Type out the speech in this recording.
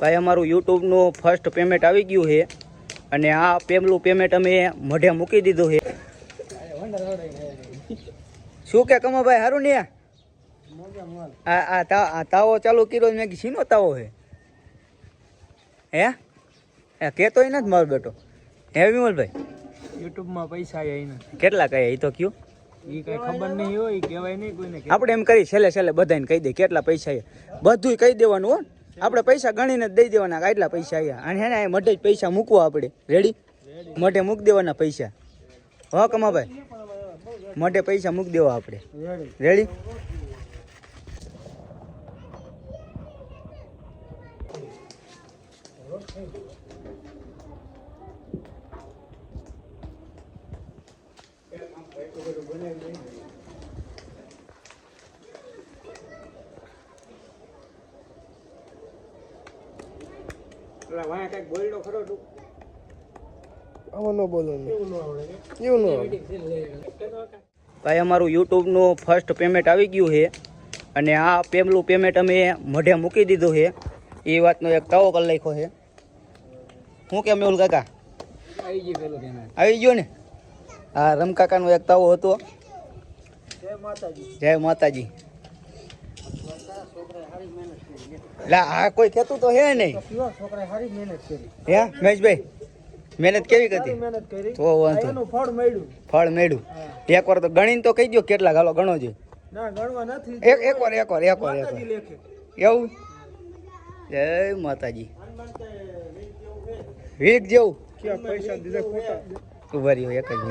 ભાઈ અમારું યુટ્યુબનું first payment આવી ગયું છે. અને આ પેમલું પેમેન્ટ અમે મોઢે મૂકી દીધું છે. શું કે કમાભાઈ સારું ને? આ આ તાવો ચાલુ કર્યો મેં શીનો તાવો છે? હે? એ કહેતોય નથી મારો બેટો. હે વિમલભાઈ યુટ્યુબમાં પૈસા આવ્યા કેટલા કયા એ તો કયું? એ કઈ ખબર નહીં હોય કહેવાય નહીં કોઈને. આપણે એમ કરી છેલ્લે છેલ્લે બધાને કહી દે કેટલા પૈસા છે બધું કહી દેવાનું હો. આપણે પૈસા ગણીને જ દઈ દેવાના આટલા પૈસા આવ્યા અને હેને મઢે પૈસા મૂકવા આપણે. રેડી મઢે મૂકી દેવાના પૈસા. હો, કમાભાઈ. મઢે પૈસા મૂકી દેવા આપણે. રેડી આમાં ન બોલો એવું ન આવડે ભાઈ અમારું યુટ્યુબનું ફર્સ્ટ પેમેન્ટ આવી ગયું છે અને આ પેમલું પેમેન્ટ અમે મઢે મૂકી દીધું છે. એ વાતનો એક તાવો કરી નાખ્યો છે. શું કેમ મેહુલ કાકા? આવી ગઈ પેલો કેના આવી ગયો ને? હા રમકાકાનો એક તાવો હતો. જય માતાજી. જય માતાજી. લા. આ કોઈ કહેતું તો હે નહીં. છોકરાએ સારી મહેનત કરી. હે મહેશભાઈ? મહેનત કેવી હતી? મહેનત કરી. તો વાંધો ફળ મળ્યું. ફળ મેળ્યું. એક વાર તો ગણીને તો કહી દો કેટલા ગાલો ગણો છે. ના ગણવા નથી. એક એક વાર એક વાર એક એવું? જય માતાજી. વીક જેવું. પૈસા દીધા ખોટા? ઊભા રહ્યો એક જ